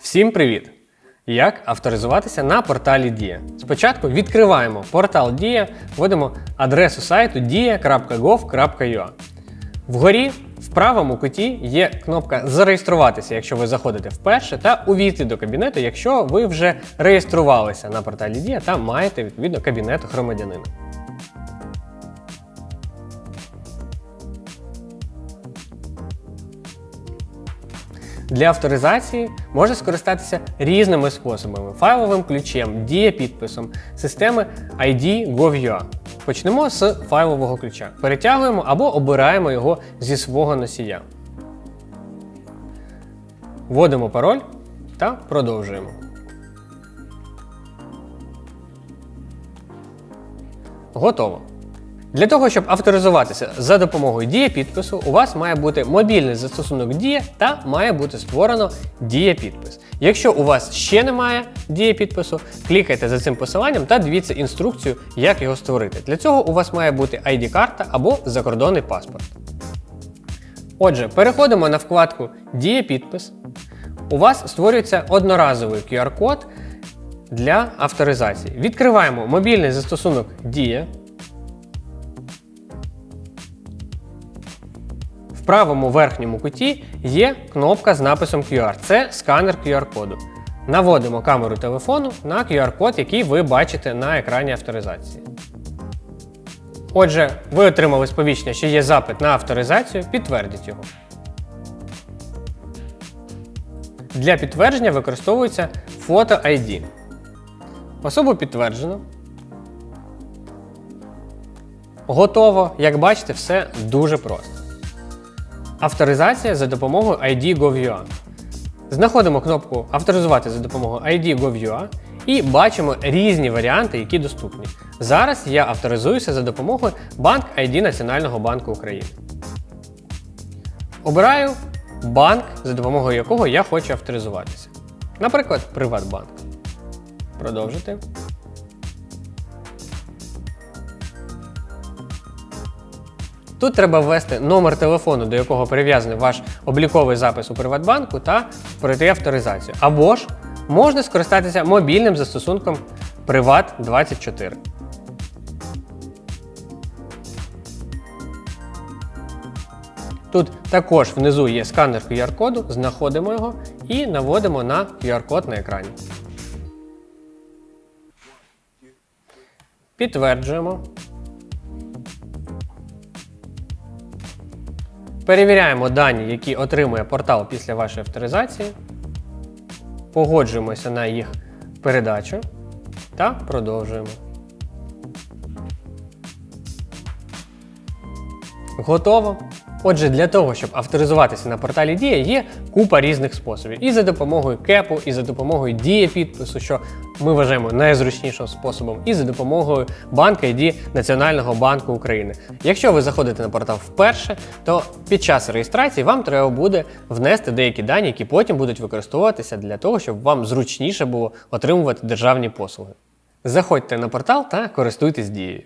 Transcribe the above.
Всім привіт! Як авторизуватися на порталі Дія? Спочатку відкриваємо портал Дія, вводимо адресу сайту dia.gov.ua. Вгорі в правому куті є кнопка Зареєструватися, якщо ви заходите вперше, та увійти до кабінету, якщо ви вже реєструвалися на порталі Дія та маєте відповідно кабінет громадянина. Для авторизації можна скористатися різними способами: файловим ключем, дієпідписом, системи ID Gov.ua. Почнемо з файлового ключа. Перетягуємо або обираємо його зі свого носія. Вводимо пароль та продовжуємо. Готово. Для того, щоб авторизуватися за допомогою дієпідпису, у вас має бути мобільний застосунок Дія та має бути створено дієпідпис. Якщо у вас ще немає дієпідпису, клікайте за цим посиланням та дивіться інструкцію, як його створити. Для цього у вас має бути ID-карта або закордонний паспорт. Отже, переходимо на вкладку Дієпідпис. У вас створюється одноразовий QR-код для авторизації. Відкриваємо мобільний застосунок Дія. Правому верхньому куті є кнопка з написом QR. Це сканер QR-коду. Наводимо камеру телефону на QR-код, який ви бачите на екрані авторизації. Отже, ви отримали сповіщення, що є запит на авторизацію, підтвердіть його. Для підтвердження використовується фото ID. Особу підтверджено. Готово. Як бачите, все дуже просто. Авторизація за допомогою ID Gov.ua. Знаходимо кнопку Авторизувати за допомогою ID Gov.ua і бачимо різні варіанти, які доступні. Зараз я авторизуюся за допомогою банк ID Національного банку України. Обираю банк, за допомогою якого я хочу авторизуватися. Наприклад, Приватбанк. Продовжити. Тут треба ввести номер телефону, до якого прив'язаний ваш обліковий запис у Приватбанку, та пройти авторизацію. Або ж можна скористатися мобільним застосунком Privat24. Тут також внизу є сканер QR-коду, знаходимо його і наводимо на QR-код на екрані. Підтверджуємо. Перевіряємо дані, які отримує портал після вашої авторизації. Погоджуємося на їх передачу та продовжуємо. Готово. Отже, для того, щоб авторизуватися на порталі Дія, є купа різних способів. І за допомогою кепу, і за допомогою дієпідпису, що ми вважаємо найзручнішим способом, і за допомогою банка ID Національного банку України. Якщо ви заходите на портал вперше, то під час реєстрації вам треба буде внести деякі дані, які потім будуть використовуватися для того, щоб вам зручніше було отримувати державні послуги. Заходьте на портал та користуйтесь дією.